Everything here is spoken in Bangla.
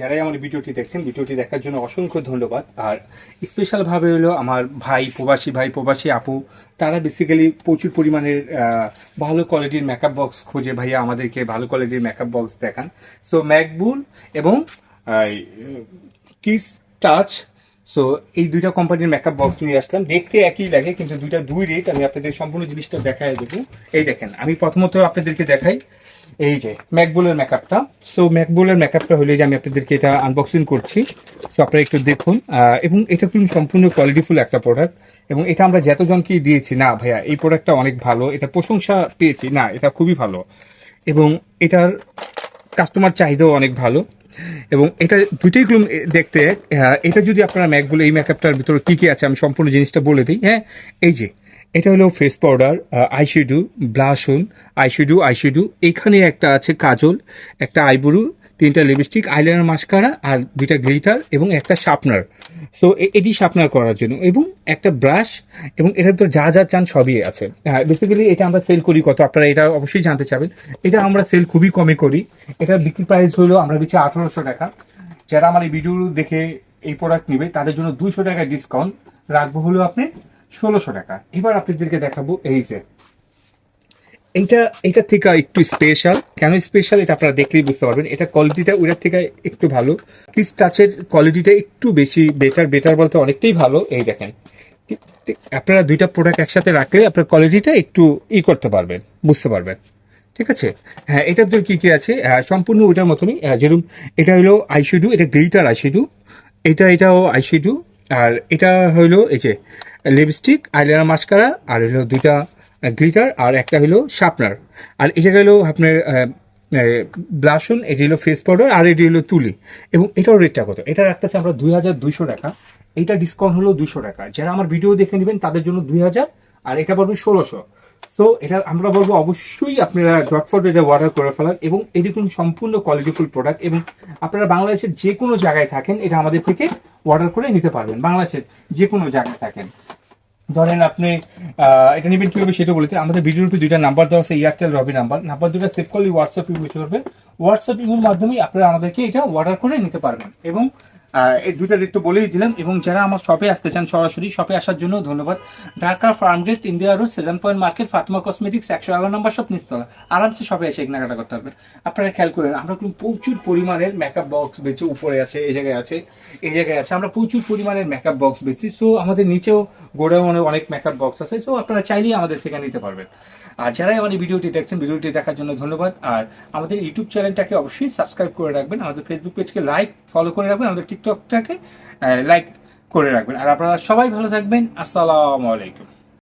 যারাই আমার ভিডিওটি দেখছেন, ভিডিওটি দেখার জন্য অসংখ্য ধন্যবাদ। আর স্পেশালভাবে হলো আমার ভাই প্রবাসী ভাই প্রবাসী আপু, তারা বেসিক্যালি প্রচুর পরিমাণের ভালো কোয়ালিটির মেকআপ বক্স খোঁজে ভাইয়া আমাদেরকে ভালো কোয়ালিটির মেকআপ বক্স দেখান। সো ম্যাকবুল এবং কিস টাচ সো এই দুইটা কোম্পানির মেকআপ বক্স নিয়ে আসলাম। দেখতে একই লাগে, কিন্তু দুইটা দুই রেট আমি আপনাদের সম্পূর্ণ জিনিসটা দেখাই দেবো। এই দেখেন, আমি প্রথমত আপনাদেরকে দেখাই এই যে ম্যাকবুলের মেকআপটা সো ম্যাকবুলের মেকআপটা হলে যে আমি আপনাদেরকে এটা আনবক্সিং করছি। সো আপনারা একটু দেখুন। এবং এটা কিন্তু সম্পূর্ণ কোয়ালিটিফুল একটা প্রোডাক্ট এবং এটা আমরা যতজনকে দিয়েছি, না ভাইয়া, এই প্রোডাক্টটা অনেক ভালো, এটা প্রশংসা পেয়েছি, না, এটা খুবই ভালো। এবং এটার কাস্টমার চাহিদাও অনেক ভালো। এবং এটা দুইটাই গ্লুম দেখতে। হ্যাঁ, এটা যদি আপনারা ম্যাকগুলো এই মেকআপটার ভিতরে কি কি আছে আমি সম্পূর্ণ জিনিসটা বলে দিই হ্যাঁ এই যে এটা হলো face powder eyeshadow blush on eyeshadow eyeshadow এখানে একটা আছে কাজল একটা আইব্রু তিনটা লিপস্টিক আইলাইনার মাস্কারা আর দুইটা গ্লিটার এবং একটা শার্পনার সো এটি শার্পনার করার জন্য এবং একটা ব্রাশ এবং এটার তো যা যা চান সবই আছে। বেসিক্যালি এটা আমরা সেল করি কত, আপনারা এটা অবশ্যই জানতে চাবেন এটা আমরা সেল খুবই কমে করি। এটা বিক্রি প্রাইস হলো, আমরা বেচি আঠারোশো টাকা। যারা আমার এই ভিডিও দেখে এই প্রোডাক্ট নেবে, তাদের জন্য দুইশো টাকা ডিসকাউন্ট রাখব হলো আপনি ষোলোশো টাকা। এবার আপনাদেরকে দেখাবো এই যে এইটা এটা থেকে একটু স্পেশাল কেন স্পেশাল এটা আপনারা দেখলেই বুঝতে পারবেন। এটা কোয়ালিটিটা ওইটার থেকে একটু ভালো। কিস টাচের কোয়ালিটিটা একটু বেশি। বেটার বেটার বলতে অনেকটাই ভালো। এই দেখেন। আপনারা দুইটা প্রোডাক্ট একসাথে রাখলে আপনার কোয়ালিটিটা একটু ই করতে পারবেন। বুঝতে পারবেন। ঠিক আছে? হ্যাঁ এটার ভিতরে কী কী আছে? সম্পূর্ণ ওইটার মতনই। যেরকম এটা হলো আইশ্যাডো এটা গ্লিটার আইশ্যাডো এটা, এটাও আইশ্যাডো আর এটা হলো এই যে লিপস্টিক আইলাইনার মাস্কারা আর হলো দুইটা গ্লিটার আর একটা হলো শার্পনার আর এটা হলো আপনার ব্লাশন এটি হলো ফেস পাউডার আর এটি হলো তুলি। এবং এটার রেটটা কত? এটা রাখতেছে আমরা দুই হাজার দুইশো টাকা। এইটা ডিসকাউন্ট হলো দুশো টাকা। যারা আমার ভিডিও দেখে নেবেন, তাদের জন্য দুই হাজার, আর এটা পড়বে ষোলোশো। তো এটা আমরা বলব অবশ্যই আপনারা ডটফট এটা অর্ডার করে ফেলান এবং এটি কিন্তু সম্পূর্ণ কোয়ালিটিফুল প্রোডাক্ট এবং আপনারা বাংলাদেশের যে কোনো জায়গায় থাকেন, এটা আমাদের থেকে অর্ডার করে নিতে পারবেন। বাংলাদেশের যে কোনো জায়গায় থাকেন। ধরেন আপনি এটা নেবেন কীভাবে সেটা বলতে আমাদের ভিডিওতে দুইটা নাম্বার দেওয়া আছে এয়ারটেল রবি নাম্বার নাম্বার দুটো সেভ করলে হোয়াটসঅ্যাপ ইউজ করবেন হোয়াটসঅ্যাপ ইউর মাধ্যমে আপনারা আমাদেরকে এটা অর্ডার করে নিতে পারবেন। এবং এই দুইটা রেট তো বলেই দিলাম। এবং যারা আমার শপে আসতে চান সরাসরি শপে আসার জন্য ধন্যবাদ। Dhaka Farmgate India road seven point market Fatma cosmetics একশো এগারো নম্বর শপ নিস্তলা আরামসে শপে এসে কেনাকাটা করতে পারবেন। আপনারা খেয়াল করেন, আমরা কিন্তু প্রচুর পরিমাণের মেকআপ বক্স বেচে উপরে আছে, এই জায়গায় আছে, এই জায়গায় আছে। আমরা প্রচুর পরিমাণের মেকআপ বক্স বেচি সো আমাদের নিচেও গোডাউনে অনেক মেকআপ বক্স আছে সো আপনারা চাইলেই আমাদের থেকে নিতে পারবেন। আর যারাই আমাদের ভিডিওটি দেখছেন, ভিডিওটি দেখার জন্য ধন্যবাদ। আর আমাদের ইউটিউব চ্যানেলটাকে অবশ্যই সাবস্ক্রাইব করে রাখবেন, আমাদের ফেসবুক পেজকে লাইক ফলো করে রাখবেন, আমাদের টিকটকটাকে লাইক করে রাখবেন। আর আপনারা সবাই ভালো থাকবেন। আসসালামু আলাইকুম।